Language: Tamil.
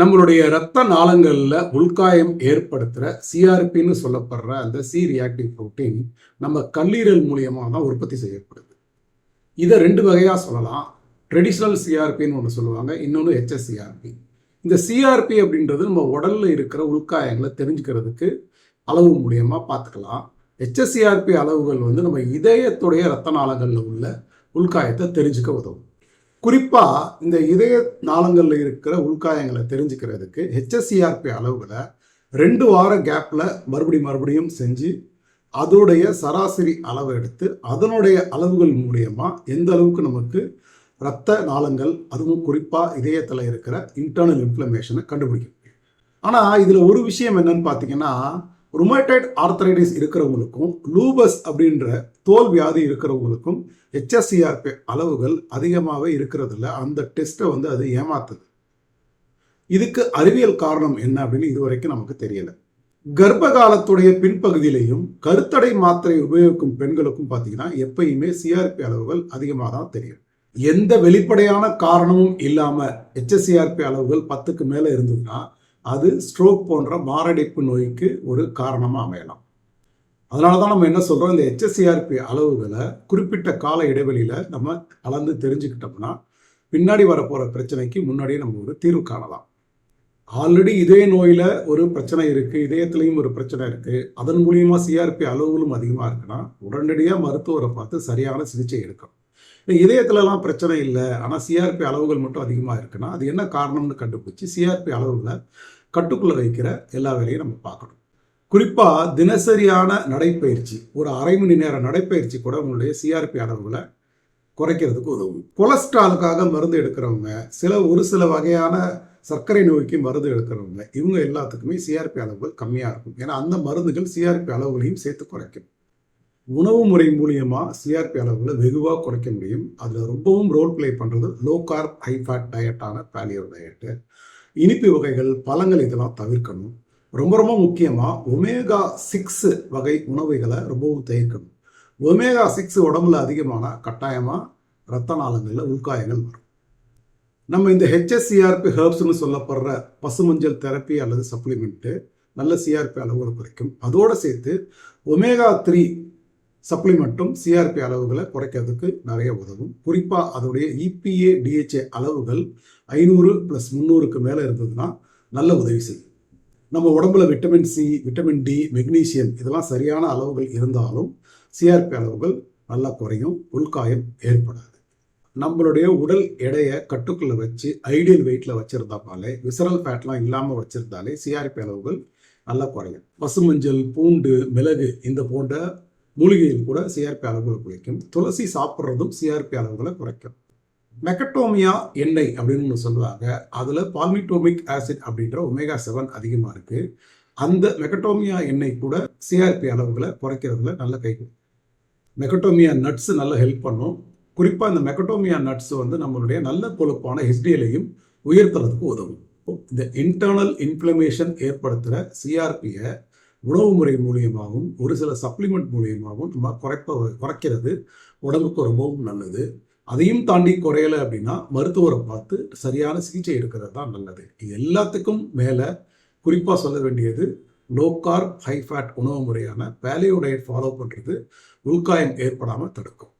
நம்மளுடைய இரத்த நாளங்களில் உள்காயம் ஏற்படுத்துகிற சிஆர்பின்னு சொல்லப்படுற அந்த சி ரியாக்டிவ் புரோட்டீன் நம்ம கல்லீரல் மூலியமாக தான் உற்பத்தி செய்யப்படுது. இதை ரெண்டு வகையாக சொல்லலாம். ட்ரெடிஷ்னல் சிஆர்பின்னு ஒன்று சொல்லுவாங்க. இன்னொன்று ஹெச்எஸ்சிஆர்பி இந்த சிஆர்பி அப்படின்றது நம்ம உடலில் இருக்கிற உள்காயங்களை தெரிஞ்சுக்கிறதுக்கு அளவு மூலியமாக பார்த்துக்கலாம். ஹெச்எஸ்சிஆர்பி அளவுகள் வந்து நம்ம இதயத்துடைய ரத்த நாளங்களில் உள்ள உள்காயத்தை தெரிஞ்சுக்க உதவும். குறிப்பாக இந்த இதய நாளங்களில் இருக்கிற உள்காயங்களை தெரிஞ்சுக்கிறதுக்கு ஹெச்எஸ்சிஆர்பி அளவில் ரெண்டு வார கேப்பில் மறுபடியும் மறுபடியும் செஞ்சு அதோடைய சராசரி அளவை எடுத்து அதனுடைய அளவுகள் மூலயமா எந்த அளவுக்கு நமக்கு இரத்த நாளங்கள் அதுவும் குறிப்பாக இதயத்தில் இருக்கிற இன்டர்னல் இன்ஃப்ளமேஷனை கண்டுபிடிக்க முடியும் ஆனால் இதில் ஒரு விஷயம் என்னன்னு பார்த்தீங்கன்னா ருமேட்டைட் ஆர்த்தரைட்டிஸ் இருக்கிறவங்களுக்கும் லூபஸ் அப்படின்ற தோல் வியாதி இருக்கிறவங்களுக்கும் ஹெச்எஸ்சிஆர்பி அளவுகள் அதிகமாகவே இருக்கிறதில்ல அந்த டெஸ்ட்டை வந்து அது ஏமாத்துது. இதுக்கு அறிவியல் காரணம் என்ன அப்படின்னு இதுவரைக்கும் நமக்கு தெரியல. கர்ப்ப காலத்துடைய பின்பகுதியிலையும் கருத்தடை மாத்திரை உபயோகிக்கும் பெண்களுக்கும் பார்த்தீங்கன்னா எப்பயுமே சிஆர்பி அளவுகள் அதிகமாக தான் தெரியும். எந்த வெளிப்படையான காரணமும் இல்லாமல் ஹெச்எஸ்சிஆர்பி அளவுகள் பத்துக்கு மேலே இருந்ததுன்னா அது ஸ்ட்ரோக் போன்ற மாரடைப்பு நோய்க்கு ஒரு காரணமாக அமையலாம். அதனால தான் நம்ம என்ன சொல்கிறோம் இந்த ஹெச்எஸ்சிஆர்பி அளவுகளை குறிப்பிட்ட கால இடைவெளியில் நம்ம கலந்து தெரிஞ்சுக்கிட்டோம்னா பின்னாடி வரப்போகிற பிரச்சனைக்கு முன்னாடியே நம்ம ஒரு தீர்வு காணலாம். ஆல்ரெடி இதய நோயில் ஒரு பிரச்சனை இருக்குது இதயத்துலேயும் ஒரு பிரச்சனை இருக்குது அதன் மூலியமாக சிஆர்பி அளவுகளும் அதிகமாக இருக்குன்னா உடனடியாக மருத்துவரை பார்த்து சரியான சிகிச்சை எடுக்கணும் இதயத்துலலாம் பிரச்சனை இல்லை. ஆனால் சிஆர்பி அளவுகள் மட்டும் அதிகமாக இருக்குன்னா அது என்ன காரணம்னு கண்டுபிடிச்சி சிஆர்பி அளவுகளை கட்டுக்குள்ளே வைக்கிற எல்லா வேலையும் நம்ம பார்க்கணும். குறிப்பாக தினசரியான நடைப்பயிற்சி ஒரு அரை மணி நேர நடைப்பயிற்சி கூட உங்களுடைய சிஆர்பி அளவுகளை குறைக்கிறதுக்கு உதவும். கொலஸ்ட்ராலுக்காக மருந்து எடுக்கிறவங்க சில ஒரு சில வகையான சர்க்கரை நோய்க்கு மருந்து எடுக்கிறவங்க இவங்க எல்லாத்துக்குமே சிஆர்பி அளவுகள் கம்மியாக இருக்கும். ஏன்னா அந்த மருந்துகள் சிஆர்பி அளவுகளையும் சேர்த்து குறைக்கும். உணவு முறை மூலியமாக சிஆர்பி அளவுகளை வெகுவாக குறைக்க முடியும். அதில் ரொம்பவும் ரோல் ப்ளே பண்ணுறது லோ கார்ப் ஹை ஃபேட் டயட்டான பேலியோ டயட்டு இனிப்பு வகைகள் பழங்கள் இதெல்லாம் தவிர்க்கணும். ரொம்ப ரொம்ப முக்கியமாக ஒமேகா சிக்ஸ் வகை உணவுகளை ரொம்பவும் தவிர்க்கணும் ஒமேகா சிக்ஸ் உடம்புல அதிகமான கட்டாயமாக ரத்த நாளங்களில் உள்காயங்கள் வரும். நம்ம இந்த H S C R P ஹெர்ப்ஸ்னு சொல்லப்படுற பசுமஞ்சள் தெரப்பி அல்லது சப்ளிமெண்ட்டு நல்ல சிஆர்பி அளவுகளை குறைக்கும். அதோடு சேர்த்து ஒமேகா த்ரீ சப்ளிமெண்ட்டும் சிஆர்பி அளவுகளை குறைக்கிறதுக்கு நிறைய உதவும். குறிப்பாக அதோடைய இபிஏ டிஹெச்ஏ அளவுகள் ஐநூறு ப்ளஸ் முந்நூறுக்கு மேலே இருந்ததுன்னா நல்ல உதவி செய்யும். நம்ம உடம்புல vitamin C vitamin D magnesium இதெல்லாம் சரியான அளவுகள் இருந்தாலும் சிஆர்பி அளவுகள் நல்லா குறையும் உள்காயம் ஏற்படாது. நம்மளுடைய உடல் எடையை கட்டுக்குள்ளே வச்சு ஐடியல் வெயிட்டில் வச்சுருந்தாலே விசரல் ஃபேட்லாம் இல்லாமல் வச்சுருந்தாலே சிஆர்பி அளவுகள் நல்லா குறையும். பசுமஞ்சள் பூண்டு மிளகு இந்த போன்ற மூலிகையும் கூட சிஆர்பி அளவுகளை குறைக்கும். துளசி சாப்பிட்றதும் சிஆர்பி அளவுகளை குறைக்கும். மெக்கட்டோமியா எண்ணெய் அப்படின்னு ஒன்று சொல்லுவாங்க. அதில் பால்மிட்டோமிக் ஆசிட் அப்படின்ற ஒமேகா செவன் அதிகமாக இருக்குது அந்த மெக்கட்டோமியா எண்ணெய் கூட சிஆர்பி அளவுகளை குறைக்கிறதுல நல்ல கை மெக்கட்டோமியா நட்ஸ் நல்லா ஹெல்ப் பண்ணும். குறிப்பாக இந்த மெக்கட்டோமியா நட்ஸ் வந்து நம்மளுடைய நல்ல கொழுப்பான ஹெச்டிஎலையும் உயர்த்துறதுக்கு உதவும். இந்த இன்டர்னல் இன்ஃப்ளமேஷன் ஏற்படுத்துகிற சிஆர்பியை உணவு முறை மூலியமாகவும் ஒரு சில சப்ளிமெண்ட் மூலியமாகவும் நம்ம குறைப்ப குறைக்கிறது. உடம்புக்கு ரொம்பவும் நல்லது. அதையும் தாண்டி குறையலை அப்படின்னா மருத்துவரை பார்த்து சரியான சிகிச்சை எடுக்கிறது தான் நல்லது. இது எல்லாத்துக்கும் மேலே குறிப்பாக சொல்ல வேண்டியது லோ கார்ப் ஹை ஃபேட் உணவு முறையான பேலியோ டயட் ஃபாலோ பண்ணுறது உள்காயம் ஏற்படாமல் தடுக்கும்.